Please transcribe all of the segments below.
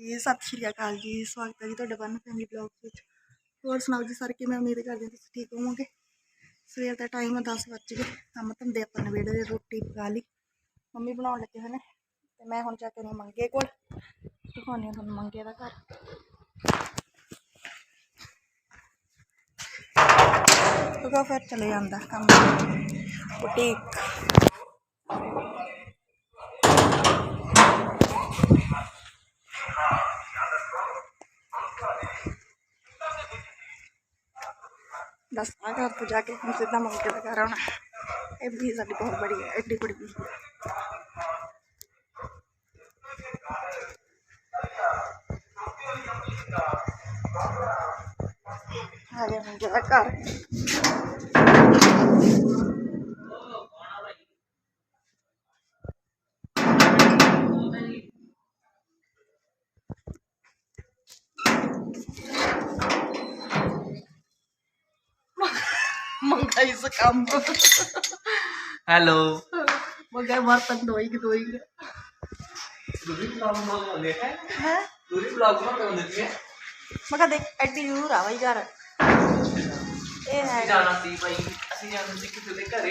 ਜੀ, ਸਤਿ ਸ਼੍ਰੀ ਅਕਾਲ ਜੀ, ਸਵਾਗਤ ਹੈ ਜੀ ਤੁਹਾਡਾ ਬਨ ਫੈਮਿਲੀ ਬਲੌਗ ਵਿੱਚ। ਹੋਰ ਸੁਣਾਓ ਜੀ ਸਾਰੇ, ਕਿਵੇਂ ਉਮੀਦ ਕਰਦੇ ਹਾਂ ਤੁਸੀਂ ਠੀਕ ਹੋਵੋਗੇ? ਸਵੇਰ ਦਾ ਟਾਈਮ ਹੈ 10 ਵੱਜ ਗਏ। ਕੰਮ ਧੰਦੇ ਆਪਾਂ ਨਵੇੜੇ ਦੇ ਰੋਟੀ ਪਕਾ ਲਈ। ਮੰਮੀ ਬਣਾਉਣ ਲੱਗੇ ਹੋਏ ਨੇ, ਤੇ ਮੈਂ ਹੁਣ ਜਾ ਕੇ ਨੇ ਮੰਗੇ ਕੋਲ। ਦਿਖਾਉਂਦੀ ਹਾਂ ਤੁਹਾਨੂੰ ਮੰਗੇ ਦਾ ਘਰ। ਉਹਦਾ ਫਿਰ ਚਲੇ ਜਾਂਦਾ ਕੰਮ। ਬੁਟੀਕ। ਬਸ ਘਰ ਤੋਂ ਜਾ ਕੇ ਹੁਣ ਸਿੱਧਾ ਮੰਗੇ ਦਾ ਘਰ ਆਉਣਾ। ਇਹ ਵੀ ਸਾਡੀ ਬਹੁਤ ਬੜੀ ਹੈ, ਐਡੀ ਬੜੀ ਵੀ ਆ ਗਿਆ ਮੰਗੇ ਦਾ ਘਰ। ਮੰਗਾ ਇਸ ਕੰਮ ਹੈਲੋ ਮੰਗਾ ਬਰਤਨ ਦੋਈ ਦੋਈ ਦੂਰੀ ਬਲੌਗ ਬਣਾਉਂਦੇ ਹੈ ਹੈ? ਦੂਰੀ ਬਲੌਗ ਬਣਾਉਂਦੇ ਹੈ ਮੈਂ ਕਿਹਾ ਦੇਖ ਐਡੀ ਜ਼ਰੂਰ ਆ ਬਈ ਘਰ। ਇਹ ਹੈ ਜਾਣਾ ਸੀ ਭਾਈ ਅਸੀਂ ਜਾਣਾ ਸੀ ਕਿਸੇ ਦੇ ਘਰੇ।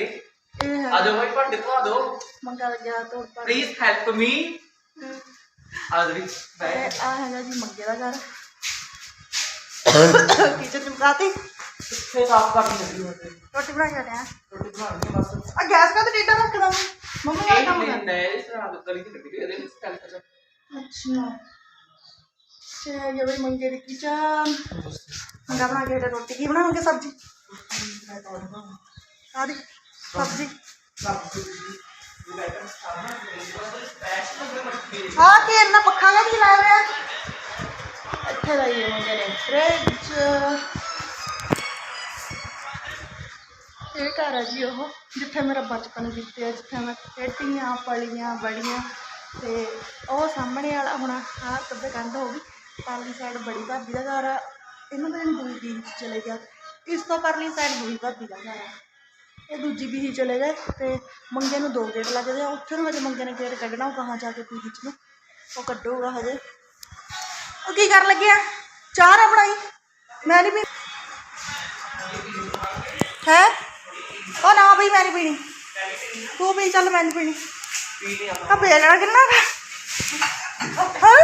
ਇਹ ਹੈ ਆ ਜਾਓ ਭਾਈ ਭਾਂਡੇ ਧਵਾ ਦਿਓ। ਮੰਗਾ ਲੱਗਿਆ ਪਾ ਪਲੀਜ਼ ਹੈਲਪ ਮੀ ਆ ਇਹ ਆ ਹੈਗਾ ਜੀ ਮੰਗੇ ਦਾ ਘਰ। ਕਿਚਨ ਚਮਕਾਤੀ ਕਿੱਥੇ ਸਾਫ਼ ਕਰਨੀ ਲੱਗੀ ਹੋਵੇ ਰੋਟੀ ਬਣਾ ਕੇ ਆਇਆ ਰੋਟੀ ਬਣਾਉਣੀ ਹੈ ਬਸ। ਆ ਗੈਸ ਕਾ ਤੇ ਡੇਟਾ ਰੱਖਦਾ ਮੈਂ ਮੰਮੀ ਦਾ ਇਹ ਕੰਮ ਨਹੀਂ ਇਸ ਤਰ੍ਹਾਂ ਲੱਗੀ ਇਹਦੇ ਵਿੱਚ ਚੱਲ ਕਰ। ਅੱਛਾ। ਤੇ ਇਹ ਬਈ ਮੰਗੇ ਦੀ ਕਿਚਨ ਮੰਗਾ ਬਣਾ ਕੇ ਹਟਿਆ ਰੋਟੀ ਕੀ ਬਣਾਉਂਗੇ ਸਬਜ਼ੀ? ਆਦੀ ਸਬਜ਼ੀ। ਹਾਂ ਕਿ ਇੰਨਾ ਪੱਖਾ ਕਾ ਵੀ ਲਾਇਆ ਹੋਇਆ? ਇੱਥੇ ਲਾਈ ਹੈ ਮੰਗੇ ਨੇ ਫ੍ਰਿਜ। ਇਹ ਘਰ ਹੈ ਜੀ ਉਹ, ਜਿੱਥੇ ਮੇਰਾ ਬਚਪਨ ਬੀਤਿਆ, ਜਿੱਥੇ ਮੈਂ ਖੇਡੀਆਂ, ਪਲੀਆਂ ਬੜੀਆਂ ਤੇ ਉਹ ਸਾਹਮਣੇ ਵਾਲਾ ਹੁਣ ਆਹ ਕੱਦੇ ਕੰਧ ਹੋ ਗਈ, ਪਰਲੀ ਸਾਈਡ ਬੜੀ ਭਾਬੀ ਦਾ ਘਰ ਆ, ਇਹਨਾਂ ਦਾ ਦੂਜੀ ਬੀਹੀ ਚ ਚਲੇ ਗਿਆ, ਇਸ ਤੋਂ ਪਰਲੀ ਸਾਈਡ ਬੁਰੀ ਭਾਬੀ ਦਾ ਘਰ ਆ। ਇਹ ਦੂਜੀ ਬੀਹੀ ਚਲੇ ਗਏ ਤੇ ਮੰਗੇ ਨੂੰ ਦੋ ਗੇਟ ਲੱਗਦੇ ਆ ਉੱਥੇ ਨੂੰ ਹਜੇ ਮੰਗੇ ਨੇ ਗੇਟ ਕੱਢਣਾ, ਉਹ ਕਹਾਂ ਜਾ ਕੇ ਬੀਹੀ ਚ ਨੂੰ, ਉਹ ਕੱਢੂਗਾ ਹਜੇ। ਉਹ ਕੀ ਕਰਨ ਲੱਗਿਆ ਚਾਹ ਨਾ ਬਣਾਈ। ਮੈਂ ਨਹੀਂ ਪੀ ਹੈ? ਉਹ ਨਾ ਬਈ ਮੈਂ ਨਹੀਂ ਪੀਣੀ। ਤੂੰ ਪੀ ਚੱਲ ਮੈਂ ਨਹੀਂ ਪੀਣੀ। ਆ ਬੇਲਣਾ ਕਿੰਨਾ ਹਾਂ?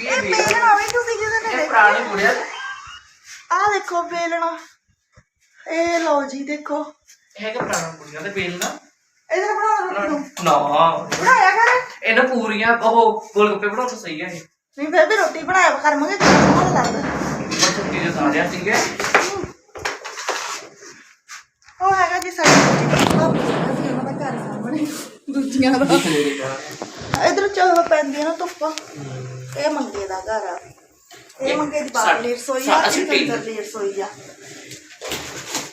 ਇਹ ਬੇਲਣਾ ਵੀ ਤੁਸੀਂ ਜਿਹਦੇ ਨੇ ਦੇਖਿਆ ਪੁਰਾਣੇ ਆ। ਦੇਖੋ ਬੇਲਣਾ ਇਹ ਲਓ ਜੀ ਦੇਖੋ। ਇਹ ਕਿ ਪੁਰਾਣਾ ਮੁੜਿਆ ਤੇ ਬੇਲ ਨਾ? ਇਹਦੇ ਨਾਲ ਬਣਾ ਰੋਟੀ ਨੂੰ। ਨਾ। ਬਣਾਇਆ ਕਰ। ਇਹਨਾਂ ਪੂਰੀਆਂ ਉਹ ਗੋਲ ਗੱਪੇ ਬਣਾਉਣ ਤੋਂ ਸਹੀ ਹੈ ਇਹ। ਨਹੀਂ ਫਿਰ ਵੀ ਰੋਟੀ ਬਣਾਇਆ ਕਰ ਮੰਗੇ ਕਿੰਨਾ ਲੱਗਦਾ। ਬਸ ਸੱਤੀ ਦੇ ਸਾਰਿਆ ਸੀਗੇ ਉਹ ਹੈਗਾ ਜੀ ਸਾਡੀ ਭਾਬੀ ਦਾ ਸੀ ਉਹਨਾਂ ਦਾ ਘਰ ਸਾਹਮਣੇ ਦੂਜੀਆਂ ਦਾ ਇਧਰ ਚਾਹ ਪੈਂਦੀ ਨਾ ਧੁੱਪ। ਇਹ ਮੰਗੇ ਦਾ ਘਰ ਆ। ਇਹ ਮੰਗੇ ਦੀ ਬਾਹਰਲੀ ਰਸੋਈ ਆ ਅਸੀਂ ਇਹ ਅੰਦਰਲੀ ਰਸੋਈ ਆ।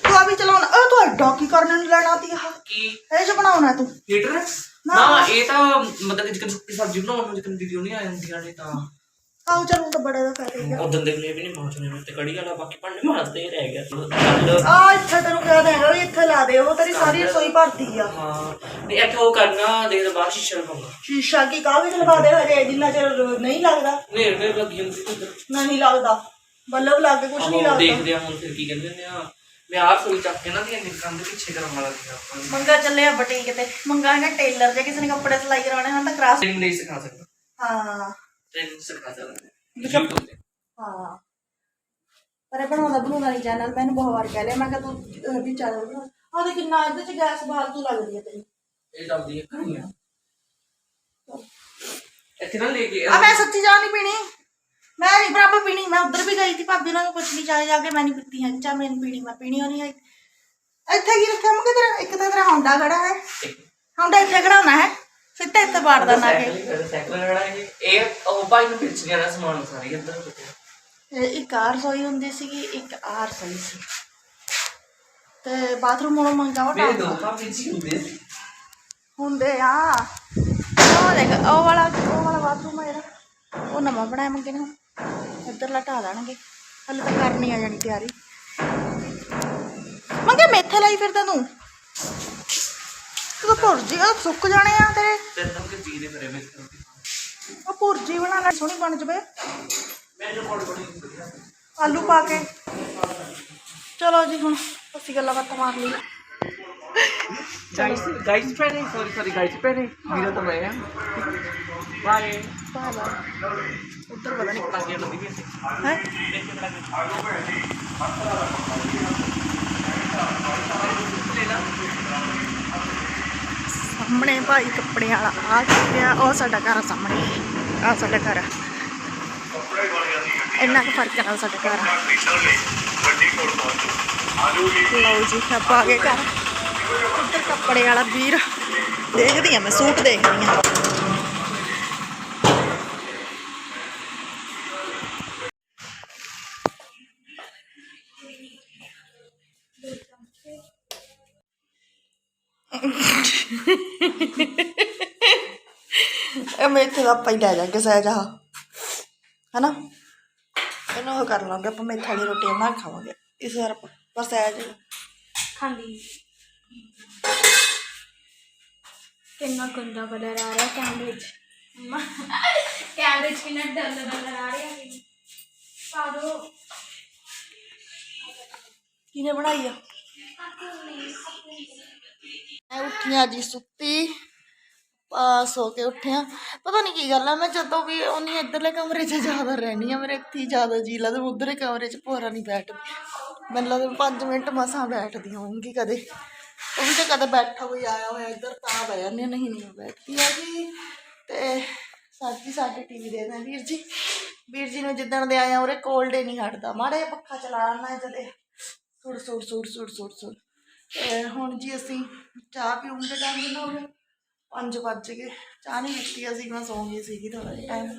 ਤੂੰ ਆ ਵੀ ਚਲਾਉਣਾ। ਇਹ ਤੂੰ ਐਡਾ ਕੀ ਕਰਨ ਨੂੰ ਲੈਣਾ ਤੀ ਆ ਕੀ? ਇਹ ਜੋ ਬਣਾਉਣਾ ਤੂੰ? ਹੀਟਰ ਨਾ। ਨਾ ਇਹ ਤਾਂ ਮਤਲਬ ਕਿ ਜਿਕਨ ਸੁੱਕੀ ਸਬਜ਼ੀ ਬਣਾਉਣ ਨੂੰ ਜਿਕਨ ਵੀਡੀਓ ਨਹੀਂ ਆ ਜਾਂਦੀਆਂ ਨੇ ਤਾਂ। ਆਉ ਚਲੂ ਤਾਂ ਬੜੇ ਦਾ ਫਾਇਦਾ ਹੀ ਉਦੋਂ ਦੇ ਲਈ ਵੀ ਨਹੀਂ ਪਹੁੰਚਣੇ ਮੈਂ ਤੇ ਕੜੀ ਵਾਲਾ ਬਾਕੀ ਭਾਂਡੇ ਮਾਰਦੇ ਹੀ ਰਹਿ ਗਿਆ। ਚੱਲ। ਆ ਇੱਥੇ ਤੈਨੂੰ ਕਿਹਾ ਦੇਣਾ ਵੀ ਇੱਥੇ ਲਾ ਦੇ ਉਹ ਤੇਰੀ ਸਾਰੀ ਰਸੋਈ ਭਰਤੀ ਆ। ਹਾਂ। ਨਹੀਂ ਇੱਥੇ ਉਹ ਕਰਨਾ ਦੇਖ ਦੇ ਬਾਹਰ ਸ਼ੀਸ਼ਾ ਲਗਾਉਂਗਾ ਸ਼ੀਸ਼ਾ ਕੀ ਕਾਗਜ਼ ਲਵਾ ਦੇ ਹਜੇ ਜਿੰਨਾ ਚਿਰ ਨਹੀਂ ਲੱਗਦਾ। ਨੇੜ ਨੇੜ ਲੱਗੀ ਹੁੰਦੀ ਤੇ ਉੱਧਰ। ਨਹੀਂ ਲੱਗਦਾ। ਬੱਲਬ ਲੱਗ ਕੇ ਕੁਝ ਨਹੀਂ ਲੱਗਦਾ। ਦੇਖਦੇ ਆ ਹੁਣ ਫਿਰ ਕੀ ਕਹਿੰਦੇ ਨੇ ਆ। ਮੈਂ ਆਹ ਸੋਈ ਚੱਕ ਕੇ ਨਾ ਦੀਆਂ ਨਿਕਾਂ ਦੇ ਪਿੱਛੇ ਕਰਨ ਵਾਲਾ ਸੀਗਾ। ਆਪਾਂ ਮੰਗਾ ਚੱਲੇ ਆ ਬਟੀਕ ਤੇ। ਮੰਗਾ ਹੈਗਾ ਟੇਲਰ ਜੇ ਕਿਸੇ ਨੇ ਕੱਪੜੇ ਸਿਲਾਈ ਕਰਾਉਣੇ ਹਨ ਤਾਂ ਕਰਾਸ ਨਹੀਂ ਸਿਖਾ ਸਕਦਾ। ਹਾਂ। ਟ੍ਰੇਨਿੰਗ ਸਿਖਾ ਸਕਦਾ ਲਿਖਾ- YouTube ਤੇ। ਹਾਂ। ਪਰ ਇਹ ਬਣਾਉਂਦਾ ਬਣਾਉਂਦਾ ਨਹੀਂ ਚੈਨਲ ਮੈਨੂੰ ਬਹੁਤ ਵਾਰ ਕਹਿ ਲਿਆ। ਮੈਂ ਕਿਹਾ ਤੂੰ ਵੀ ਚੈਨਲ ਬਣਾ ਆ ਦੇ ਕਿੰਨਾ ਇਹਦੇ ਚ ਗੈਸ ਫਾਲਤੂ ਲੱਗਦੀ ਹੈ ਤੇਰੀ। ਇਹ ਚੱਲਦੀ ਹੈ। ਕਹਾਣੀਆਂ ਇੱਥੇ ਨਾ ਲੈ ਕੇ ਆ ਮੈਂ ਸੱਚੀ ਚਾਹ ਨਹੀਂ ਪੀਣੀ। ਮੈਂ ਨਹੀਂ ਬਰਾਬਰ ਪੀਣੀ। ਮੈਂ ਉਧਰ ਵੀ ਗਈ ਸੀ ਭਾਬੀ ਨਾਲ ਕੁਛ ਨਹੀਂ ਚਾਹ ਜਾ ਕੇ ਮੈਂ ਨਹੀਂ ਪੀਤੀ। ਹੈ ਚਾਹ ਮੈਂ ਨਹੀਂ ਪੀਣੀ। ਮੈਂ ਪੀਣੀ ਹੋਣੀ ਹੈ ਇੱਥੇ ਕੀ ਰੱਖਿਆ? ਮੁਕੇ ਤੇਰਾ ਇੱਕ ਤਾਂ ਤੇਰਾ ਹੌਂਡਾ ਖੜਾ ਹੈ। ਹੌਂਡਾ ਇੱਥੇ ਖੜਾਉਣਾ ਹੈ। ਸਿੱਧਾ ਇੱਥੇ ਬਾੜ ਦੇਣਾ ਕੇ। ਸਾਈਕਲ ਜਿਹੜਾ ਇਹ। ਇਹ ਉਹ ਭਾਈ ਨੂੰ ਪਿੱਛੇ ਜਾਣਾ ਸਮਾਨ ਸਾਰੀ ਇੱਧਰ ਕਿਤੇ ਇਹ ਇੱਕ ਆਰ ਰਸੋਈ ਹੁੰਦੀ ਸੀਗੀ ਇੱਕ ਆਰ ਰਸੋਈ ਸੀ। ਤੇ ਬਾਥਰੂਮ ਹੁਣ ਮੰਗਾਓ ਮੇਰੇ ਦੋ ਭਾਵੇਂ ਜੀ ਹੁੰਦੇ ਸੀ। ਹੁੰਦੇ ਆ ਉਹ ਦੇਖ ਉਹ ਵਾਲਾ ਉਹ ਵਾਲਾ ਬਾਥਰੂਮ ਆ ਜਿਹੜਾ। ਉਹ ਨਵਾਂ ਬਣਾਇਆ ਮੰਗੇ ਨੇ। ਇੱਧਰ ਲਟਾ ਦੇਣਗੇ। ਹਲੇ ਤਾਂ ਕਰਨੀ ਆ ਜਾਣੀ ਤਿਆਰੀ। ਮੰਗੇ ਮੇਥੇ ਲਾਈ ਫਿਰਦਾ ਤੂੰ? ਤੂੰ ਤਾਂ ਭੁਰ ਜੀ ਉਹ ਸੁੱਕ ਜਾਣੇ ਆ ਤੇਰੇ ਤੇ ਤਾਂ ਕਿ ਜੀ ਦੇ ਕਰੇ ਮੈਂ ਉਹ ਭੁਰਜੀ ਬਣਾ ਲੈ ਸੋਹਣੀ ਬਣ ਜਵੇ ਮੈਨੂੰ ਕੋਲ ਕੋਲ ਆਲੂ ਪਾ ਕੇ ਚਲੋ ਜੀ ਹੁਣ ਅਸੀਂ ਗੱਲਾਂ ਬਾਤਾਂ ਮਾਰ ਲਈ गाइस गाइस पहने सॉरी सॉरी गाइस पहने मेरा तो मैं बाय ਬਾਏ ਬਾਏ उधर पता नहीं पटाखे लगी हुई है ਸਾਹਮਣੇ ਭਾਈ ਕੱਪੜੇ ਵਾਲਾ, ਆ ਚੁੱਕਿਆ ਉਹ ਸਾਡਾ ਘਰ ਸਾਹਮਣੇ। ਆ ਸਾਡਾ ਘਰ ਇੰਨਾ ਕੁ ਫ਼ਰਕ ਨਾਲ ਸਾਡਾ ਘਰ। ਲਓ ਜੀ, ਆਪਾਂ ਆ ਗਏ ਘਰ। ਉੱਧਰ ਕੱਪੜੇ ਵਾਲਾ ਵੀਰ। ਦੇਖਦੀ ਆ ਮੈਂ, ਸੂਟ ਦੇਖਦੀ ਆ। ਇਹ ਮੈਂ ਇੱਥੇ ਦਾ ਆਪਾਂ ਹੀ ਲੈ ਜਾਾਂਗੇ ਸਹਿਜ ਆ ਹਨਾ? ਇਹਨੂੰ ਉਹ ਕਰ ਲਾਂਗੇ ਆਪਾਂ ਮੇਥਾ ਦੀ ਰੋਟੀ ਬਣਾ ਕੇ ਖਾਵਾਂਗੇ। ਇਸ ਵਾਰ ਆਪਾਂ ਪਰ ਸਹਿਜ ਖਾਂਦੀ। ਕਿੰਨਾ ਗੰਦਾ ਕਲਰ ਆ ਰਿਹਾ ਕੈਮਰੇ 'ਚ ਮੰਮਾ ਕੈਮਰੇ 'ਚ ਕਿੰਨਾ ਡਲ ਕਲਰ ਆ ਰਿਹਾ ਹੈ। ਪਾ ਦੋ। ਕਿਹਨੇ ਬਣਾਈ ਆ? ਮੈਂ ਉੱਠੀਆਂ ਜੀ ਸੁੱਤੀ। ਪਾਸ ਹੋ ਕੇ ਉੱਠਿਆ ਪਤਾ ਨਹੀਂ ਕੀ ਗੱਲ ਆ, ਮੈਂ ਜਦੋਂ ਵੀ ਉਹਨੀ ਇੱਧਰਲੇ ਕਮਰੇ 'ਚ ਜ਼ਿਆਦਾ ਰਹਿਣੀ ਆ, ਮੇਰੇ ਇੱਥੇ ਹੀ ਜ਼ਿਆਦਾ ਜੀ ਲੱਗਦਾ, ਮੈਂ ਉਧਰਲੇ ਕਮਰੇ 'ਚ ਭੋਰਾ ਨਹੀਂ ਬੈਠਦੀ। ਮੈਨੂੰ ਲੱਗਦਾ 5 ਮਿੰਟ ਮਸਾਂ ਬੈਠਦੀ ਹੋਊਂਗੀ ਕਦੇ। ਉਹ ਵੀ ਤਾਂ ਕਦੇ ਬੈਠਾ ਕੋਈ ਆਇਆ ਹੋਇਆ ਇੱਧਰ, ਤਾਂ ਬਹਿ ਜਾਂਦੀ ਨਹੀਂ ਨਹੀਂ ਮੈਂ ਬੈਠਦੀ ਆ ਜੀ। ਤੇ ਸਾਡੀ ਸਾਡੇ ਟੀਵੀ ਦੇ ਨੇ ਵੀਰ ਜੀ। ਵੀਰ ਜੀ ਨੂੰ ਜਿੱਦਣ ਦੇ ਆਇਆ ਆ ਉਹਰੇ ਕੋਲਡ ਹੀ ਨਹੀਂ ਹਟਦਾ। ਮਾੜਾ ਜਿਹਾ ਪੱਖਾ ਚਲਾਉਣਾ ਜਦੇ ਸੁੜ ਸੁੜ ਸੁੜ ਸੁੜ ਸੁੜ ਸੁੜ ਤੇ ਹੁਣ ਜੀ ਅਸੀਂ ਚਾਹ ਪੀਉਂਗੇ ਟਾਈਮ ਕਿੰਨਾ ਹੋ 5 ਵੱਜ ਗਏ। ਚਾਹ ਨਹੀਂ ਪੀਤੀ ਅਸੀਂ ਮੈਂ ਸੌਂ ਗਈ ਸੀਗੀ ਥੋੜਾ ਜਿਹਾ ਟਾਈਮ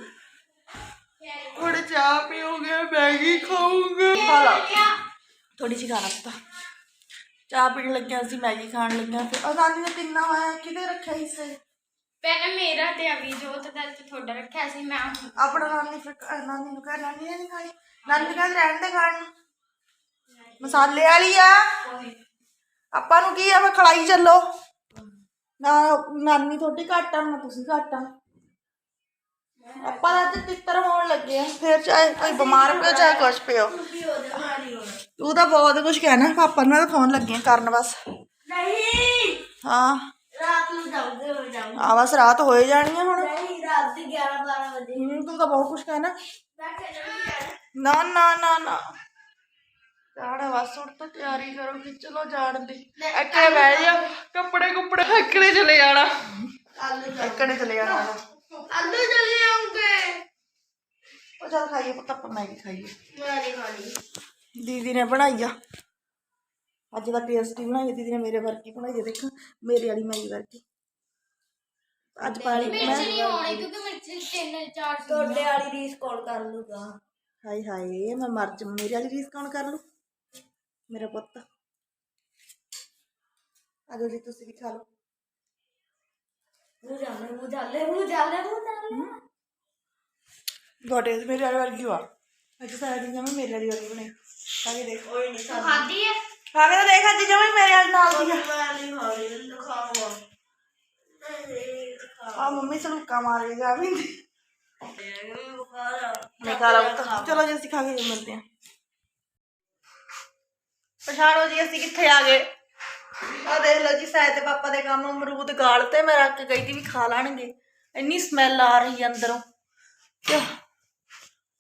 ਥੋੜੇ ਚਾਹ ਪੀਉਂਗੇ ਮੈਗੀ ਖਾਉਂਗੇ ਹਾਲਾ ਥੋੜੀ ਜਿਹੀ ਖਾਣਾ ਪਤਾ। ਚਾਹ ਪੀਣ ਲੱਗਿਆ ਅਸੀਂ ਮੈਗੀ ਖਾਣ ਲੱਗਿਆ ਫਿਰ ਅਦਾਨੀ ਨੇ ਕਿੰਨਾ ਹੋਇਆ ਕਿਤੇ ਰੱਖਿਆ ਇਸੇ? ਪਹਿਲਾਂ ਮੇਰਾ ਤੇ ਅਭੀ ਜੋਤ ਦਾ ਤੇ ਤੁਹਾਡਾ ਰੱਖਿਆ ਸੀ ਮੈਂ ਆਪਣਾ ਨਾਨੀ ਫਿਰ ਅਹ ਨਾਨੀ ਨੂੰ ਕਹ ਨਾਨੀ ਨੇ ਨਹੀਂ ਖਾਣੀ? ਨਾਨੀ ਕਹਿੰਦੇ ਰਹਿਣ ਦੇ ਖਾਣ ਨੂੰ ਮਸਾਲੇ ਵਾਲੀ ਆ? ਆਪਾਂ ਨੂੰ ਕੀ ਆ ਮੈਂ ਖਲਾਈ ਚੱਲੋ। ਨਾ ਨਾਨੀ ਤੁਹਾਡੀ ਘੱਟ ਆ ਨਾ ਤੁਸੀਂ ਘੱਟ ਆ। ਆਪਾਂ ਤਾਂ ਤੇ ਤਿੱਤਰ ਹੋਣ ਲੱਗੇ ਆ। ਫਿਰ ਚਾਹੇ ਕੋਈ ਬਿਮਾਰ ਪਿਓ ਚਾਹੇ ਕੁਛ ਪਿਓ। ਤੂੰ ਤਾਂ ਬਹੁਤ ਕੁਝ ਕਹਿਣਾ ਪਾਪਾ ਨੂੰ ਤਾਂ ਫੋਨ ਲੱਗੇ ਆ ਕਰਨ ਬਸ। ਨਹੀਂ। ਹਾਂ। ਰਾਤ ਨੂੰ ਜਾਉਂਦੇ ਹੋ ਜਾਉਂ ਆ ਬਸ ਰਾਤ ਹੋਏ ਜਾਣੀ ਆ ਹੁਣ। ਨਹੀਂ ਰਾਤ ਦੇ 11 12 ਵਜੇ। ਤੂੰ ਤਾਂ ਬਹੁਤ ਕੁਝ ਕਹਿਣਾ। ਨਾ ਨਾ ਨਾ ਨਾ। ਜਾੜਾ ਬਸ ਹੁਣ ਤਾਂ ਤਿਆਰੀ ਕਰੋ ਕਿ ਚਲੋ ਜਾਣ ਦੀ। ਅੱਕੇ ਬਹਿ ਜਾ ਕੱਪੜੇ ਕੁੱਪੜੇ ਅੱਕੜੇ ਚਲੇ ਜਾਣਾ। ਅੱਕੜੇ ਚਲੇ ਜਾਣਾ। ਆਲੂ ਚਲੇ ਆਉਂਗੇ। ਉਹ ਚੱਲ ਖਾਈਏ ਪੁੱਤ ਆਪਾਂ ਮੈਗੀ ਖਾਈਏ। ਮੈਂ ਨਹੀਂ ਖਾਣੀ ਦੀਦੀ ਨੇ ਬਣਾਈ ਆ। ਅੱਜ ਦਾ ਟੇਸਟੀ ਬਣਾਈ ਆ ਦੀਦੀ ਨੇ ਮੇਰੇ ਵਰਗੀ ਬਣਾਈ ਆ ਦੇਖ ਮੇਰੇ ਵਾਲੀ ਮੈਗੀ ਵਰਗੀ। ਅੱਜ ਪਾਲੀ ਮਿਰਚ ਨਹੀਂ ਹੋਣੀ ਕਿਉਂਕਿ ਮਿਰਚ ਤਿੰਨ ਚਾਰ ਤੁਹਾਡੇ ਵਾਲੀ ਰੀਸ ਕੌਣ ਕਰ ਲੂਗਾ? ਹਾਏ ਹਾਏ ਮੈਂ ਮਰ ਜਾ ਮੇਰੇ ਵਾਲੀ ਰੀਸ ਕੌਣ ਕਰ ਲੂ? ਮੇਰਾ ਪੁੱਤ ਆਜੋ ਜੀ ਤੁਸੀਂ ਵੀ ਖਾ ਲਓ ਮੂੰਹ ਜਾਲੇ ਮੂੰਹ ਜਾਲੇ ਮੂੰਹ ਜਾਲੇ ਮੂੰਹ ਜਾਲੇ ਤੁਹਾਡੇ ਮੇਰੇ ਵਾਲੀ ਵਰਗੀ ਆ ਅੱਜ ਸਾਰਾ ਦਿਨ ਜਮਾ ਮੇਰੇ ਵਾਲੀ ਵਰਗੀ ਬਣੇ ਖਾ ਕੇ ਦੇਖ ਕੋਈ ਨਹੀਂ ਖਾਦੀ ਹੈ ਖਾ ਕੇ ਤਾਂ ਦੇਖ ਅੱਜ ਜਮਾ ਮੇਰੇ ਵਾਲੀ ਨਾਲ ਦੀ ਆ ਮੈਂ ਪਛਾਣੋ ਜੀ ਅਸੀਂ ਕਿੱਥੇ ਆ ਗਏ? ਆ ਦੇਖ ਲਓ ਜੀ ਸਾਇਦ ਤੇ ਪਾਪਾ ਦੇ ਕੰਮ ਅਮਰੂਦ ਗਾਲ ਤੇ ਮੈਂ ਰੱਖ ਕੇ ਗਈ ਸੀ ਵੀ ਖਾ ਲੈਣਗੇ। ਇੰਨੀ ਸਮੈਲ ਆ ਰਹੀ ਅੰਦਰੋਂ।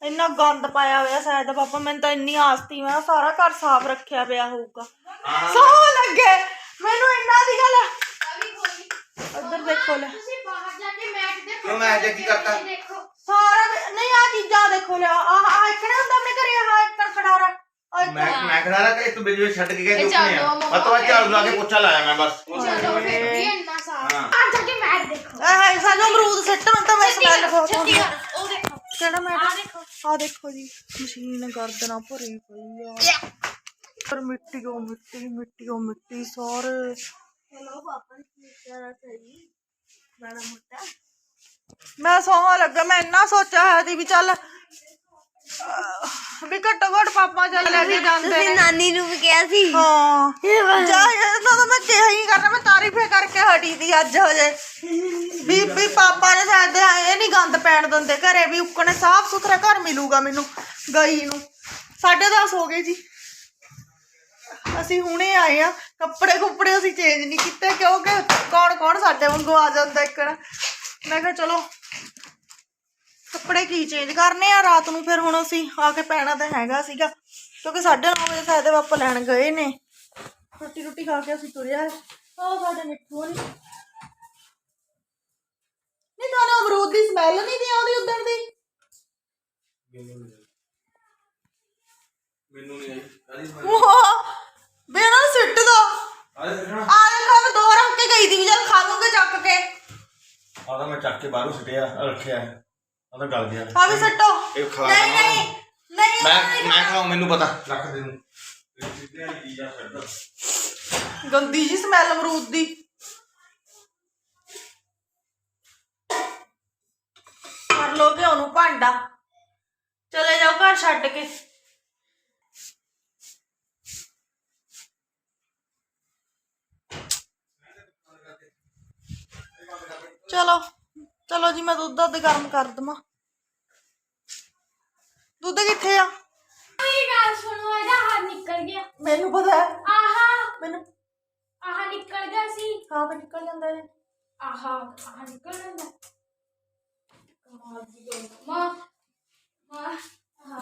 ਇੰਨਾ ਗੰਦ ਪਾਇਆ ਹੋਇਆ ਸਾਇਦ ਦੇ ਪਾਪਾ ਮੈਨੂੰ ਤਾਂ ਇੰਨੀ ਆਸਤੀ ਮੈਂ ਸਾਰਾ ਘਰ ਸਾਫ਼ ਰੱਖਿਆ ਪਿਆ ਹੋਊਗਾ। ਸੌ ਲੱਗੇ। ਮੈਨੂੰ ਇੰਨਾ ਦੀ ਗੱਲ ਉੱਧਰ ਦੇਖੋ ਲੈ। ਤੁਸੀਂ ਬਾਹਰ ਜਾ ਕੇ ਮੈਚ ਦੇਖੋ ਕਿਉਂ ਮੈਚ ਕੀ ਕਰਤਾ? ਦੇਖੋ ਸਾਰਾ ਦਿਨ- ਨਹੀਂ ਆ ਚੀਜ਼ਾਂ ਦੇਖੋ ਲਿਆ ਆਹ ਆ ਇਕਣਾ ਹੁੰਦਾ ਆਪਣੇ ਘਰੇ ਆਹ ਇੱਕ ਖੜਾਰਾ ਆਹ ਇੱਕ- ਖੜਾ ਰਾ ਕਿ ਤੂੰ ਬਿਜਲੀ ਛੱਡ ਕੇ ਗਏ ਇਹ ਦੁੱਖ ਝਾੜੂ ਨਹੀਂ ਆ ਮੈਂ ਤਾਂ ਝਾੜੂ ਲਾ ਕੇ ਪੋਚਾ ਲਾਇਆ ਮੈਂ ਬਸ। ਚਲੋ ਫਿਰ ਵੀ ਇੰਨਾ ਸਾਰਾ ਹਾਂ। ਆ ਜਾ ਕੇ ਮੈਚ ਦੇਖੋ। ਆਹ ਹਾਏ ਸਾਨੂੰ ਅਮਰੂਦ ਸਿੱਟ ਮੈਂ ਤਾਂ ਮੈਂ ਸਮੈਲ ਬਹੁਤ ਛੱਤੀ ਆਉਂਦੀ। ਆ। ਕਰ ਉਹ ਦੇਖੋ। ਕਿਹੜਾ ਮੈਂ ਆ ਦੇਖੋ। ਆ ਦੇਖੋ ਜੀ ਮਸ਼ੀਨ ਗਰਦਨਾ ਭਰੀ ਪਈ ਆ। ਪਰ ਮਿੱਟੀ ਉਹ ਮਿੱਟੀ ਮਿੱਟੀ ਉਹ ਮਿੱਟੀ ਸਾਰੇ। ਚਲੋ ਪਾਪਾ ਕੀ ਕਰਾ ਸਹੀ? ਬੜਾ ਮੋਟਾ। ਮੈਂ ਸੌਂ ਲੱਗਾ ਮੈਂ ਇੰਨਾ ਸੋਚਿਆ ਹੋਇਆ ਸੀ ਵੀ ਚੱਲ ਵੀ ਘੱਟੋ ਘੱਟ ਪਾਪਾ ਚੱਲ ਲੈ ਕੇ ਜਾਂਦੇ ਤੁਸੀਂ ਨੇ ਨਾਨੀ ਨੂੰ ਵੀ ਕਿਹਾ ਸੀ। ਹਾਂ। ਜਾ ਤਾਂ ਤਾਂ ਮੈਂ ਕਿਹਾ ਹੀ ਕਰਨਾ ਮੈਂ ਤਾਰੀਫੇ ਕਰਕੇ ਹਟੀ ਦੀ ਅੱਜ ਹਜੇ। ਵੀ ਵੀ ਪਾਪਾ ਨੇ ਸਾਡੇ ਇਹ ਨਹੀਂ ਗੰਦ ਪੈਣ ਦਿੰਦੇ ਘਰੇ ਵੀ ਉੱਕਣੇ ਸਾਫ਼ ਸੁਥਰਾ ਘਰ ਮਿਲੂਗਾ ਮੈਨੂੰ ਗਈ ਨੂੰ। ਸਾਢੇ ਦਸ ਹੋ ਗਏ ਜੀ। ਅਸੀਂ ਹੁਣੇ ਆਏ ਆ ਕੱਪੜੇ ਕੁੱਪੜੇ ਅਸੀਂ ਚੇਂਜ ਨਹੀਂ ਕੀਤੇ ਕਿਉਂਕਿ ਕੌਣ ਕੌਣ ਸਾਡੇ ਵਾਂਗੂ ਆ ਜਾਂਦਾ ਇੱਕਣ ਮੈਂ ਕਿਹਾ ਚਲੋ ਕੱਪੜੇ ਕੀ ਚੇਂਜ ਕਰਨੇ ਆ? ਰਾਤ ਨੂੰ ਫਿਰ ਹੁਣ ਅਸੀਂ ਆ ਕੇ ਪੈਣਾ ਤਾਂ ਹੈਗਾ ਸੀਗਾ। ਕਿਉਂਕਿ 9:30 ਵਜੇ ਸਾਡੇ ਪਾਪਾ ਲੈਣ ਗਏ ਨੇ। ਰੋਟੀ ਰੋਟੀ ਖਾ ਕੇ ਅਸੀਂ ਤੁਰਿਆ। ਉਹ ਸਾਡੇ ਮਿੱਠੂ ਨਹੀਂ ਨਹੀਂ ਤੁਹਾਨੂੰ ਅਮਰੂਦ ਦੀ ਸਮੈਲ ਨਹੀਂ ਦੀ ਆਉਂਦੀ ਉਦੋਂ ਦੀ? ਮੈਨੂੰ ਨਹੀਂ ਆਈ। ਕਾਹਦੀ ਵਾਹ! ਬੇਨਾ ਸਿੱਟ ਦੋ ਆ ਦੇਖੋ ਮੈਂ ਦੋ ਰੱਖ ਕੇ ਗਈ ਦੀ ਵੀ ਜਦ ਖਾ ਲੂੰਗੇ ਚੱਕ ਕੇ। ਆ ਤਾਂ ਮੈਂ ਚੱਕ ਕੇ ਬਾਹਰੋਂ ਸਿੱਟਿਆ ਰੱਖਿਆ। ਆ ਤਾਂ ਗਲ ਗਿਆ ਆ ਵੀ ਸੱਟੋ। ਇਹ ਖਾ ਨਹੀਂ ਨਹੀਂ ਨਹੀਂ ਮੈਂ ਮੈਂ ਖਾਉ ਮੈਨੂੰ ਪਤਾ। ਰੱਖ ਦੇ ਨੂੰ ਛੱਡ ਗੰਦੀ ਜੀ ਸਮੈਲ ਅਮਰੂਦ ਦੀ। ਕਰ ਲੋ ਕਿ ਉਹਨੂੰ ਭਾਂਡਾ। ਚਲੇ ਜਾਓ ਘਰ ਛੱਡ ਕੇ। ਚਲੋ ਚਲੋ ਜੀ ਮੈਂ ਦੁੱਧ ਦੱਧ ਗਰਮ ਕਰ ਦਵਾਂ। ਦੁੱਧ ਕਿੱਥੇ ਆ? ਮੇਰੀ ਗੱਲ ਸੁਣੋ ਇਹਦਾ ਹੱਥ ਨਿਕਲ ਗਿਆ। ਮੈਨੂੰ ਪਤਾ ਹੈ। ਆਹਾ। ਮੈਨੂੰ ਆਹਾ ਨਿਕਲ ਗਿਆ ਸੀ। ਹਾਂ ਮੈਂ ਨਿਕਲ ਜਾਂਦਾ ਹੈ ਆਹਾ ਆਹਾ ਨਿਕਲ ਜਾਂਦਾ। ਕਮਾਲ ਦੀ ਗੱਲ। ਮਾਂ ਮਾਂ ਆਹਾ।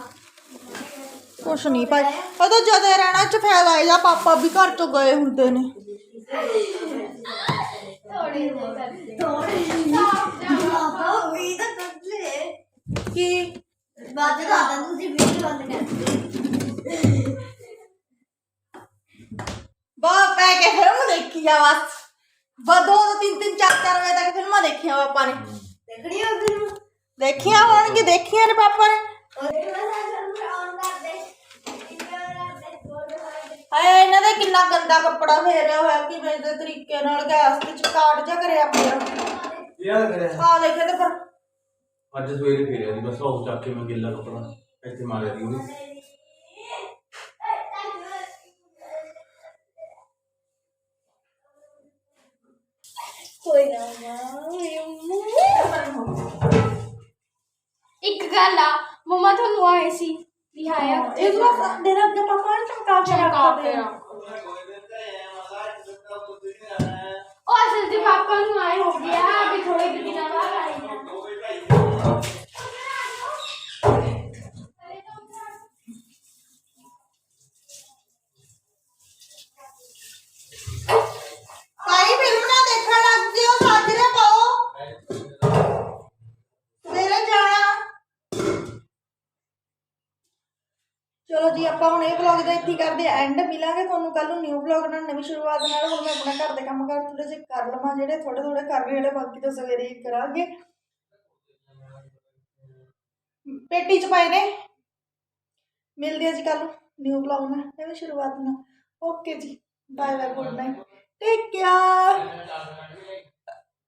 ਕੁਛ ਨਹੀਂ ਭਾਈ। ਉਦੋਂ ਜਦੇ ਰਹਿਣਾ ਚ ਫਾਇਦਾ ਹੈ ਜਾਂ ਪਾਪਾ ਵੀ ਘਰ ਤੋਂ ਗਏ ਹੁੰਦੇ ਨੇ। ਥੋੜੇ ਜਿਹੇ ਕਰਦੇ ਥੋੜੇ ਜਿਹੇ ਬਾਬਾ ਵੀ ਤਾਂ ਕਰ ਲੈ ਕੀ? ਬਾਅਦ ਦਾ ਤੁਸੀਂ ਵੀਡੀਓ ਬੰਦ ਕਰ ਬਾ ਪੈ ਕੇ ਫਿਲਮ ਦੇਖੀ ਆ ਬਸ। ਦੋ ਦੋ ਤਿੰਨ ਤਿੰਨ ਚਾਰ ਚਾਰ ਵਜੇ ਤੱਕ ਫਿਲਮਾਂ ਦੇਖੀਆਂ ਪਾਪਾ ਨੇ। ਦੇਖਣੀ ਹੋ ਫਿਲਮ? ਦੇਖੀਆਂ ਹੋਣਗੀ ਦੇਖੀਆਂ ਨੇ ਪਾਪਾ ਨੇ। ਹਾਏ ਇਹਨਾਂ ਦੇ ਕਿੰਨਾ ਗੰਦਾ ਕੱਪੜਾ ਫੇਰਿਆ ਹੋਇਆ ਕਿਵੇਂ ਦੇ ਤਰੀਕੇ ਨਾਲ ਗੈਸ ਤੇ ਚਕਾਟ ਜਾ ਕਰਿਆ ਪਿਆ। ਯਾਰ ਕਰਿਆ? ਆ ਦੇਖੇ ਤੇ ਫਿਰ। ਅੱਜ ਸਵੇਰੇ ਫੇਰਿਆ ਦੀ ਬਸ ਉਹ ਚੱਕ ਕੇ ਮੈਂ ਗਿੱਲਾ ਕੱਪੜਾ ਇੱਥੇ ਮਾਰਿਆ ਦੀ ਉਹਨੇ। ਕੋਈ ਨਾ ਇੱਕ ਗੱਲ ਆ ਮਮਾ ਤੁਹਾਨੂੰ ਆਏ ਸੀ ਇਸ ਵਾਰ ਦੇਰ ਅੱਗੇ ਪਾਪਾ ਨੇ ਚਮਕਾ ਕੇ ਚਮਕਾ ਰੱਖਦੇ ਆ। ਉਹ ਅਸਲ ਤੇ ਪਾਪਾ ਨੂੰ ਆਏ ਹੋ ਗਿਆ ਵੀ ਥੋੜੇ ਦਿਨਾਂ ਬਾਅਦ ਚਲੋ ਜੀ, ਆਪਾਂ ਹੁਣ ਇਹ ਵਲੌਗ ਦਾ ਇੱਥੇ ਕਰਦੇ ਐਂਡ ਮਿਲਾਂਗੇ ਤੁਹਾਨੂੰ ਕੱਲ ਨੂੰ ਨਿਊ ਵਲੌਗ ਨਾਲ, ਨਵੀਂ ਸ਼ੁਰੂਆਤ ਨਾਲ, ਹੁਣ ਮੈਂ ਆਪਣਾ ਘਰ ਦੇ ਕੰਮ ਕਰ ਥੋੜੇ ਜਿਹੇ ਕਰ ਲਵਾਂ ਜਿਹੜੇ ਥੋੜੇ ਥੋੜੇ ਕਰ ਰਹੇ ਜਿਹੜੇ ਬਾਕੀ ਤਾਂ ਸਵੇਰੇ ਹੀ ਕਰਾਂਗੇ। ਪੇਟੀ ਚ ਪਾਏ ਨੇ। ਮਿਲਦੇ ਆ ਜੀ ਕੱਲ ਨੂੰ ਨਿਊ ਵਲੌਗ ਨਾਲ, ਨਵੀਂ ਸ਼ੁਰੂਆਤ ਨਾਲ। ਓਕੇ ਜੀ bye bye good night take care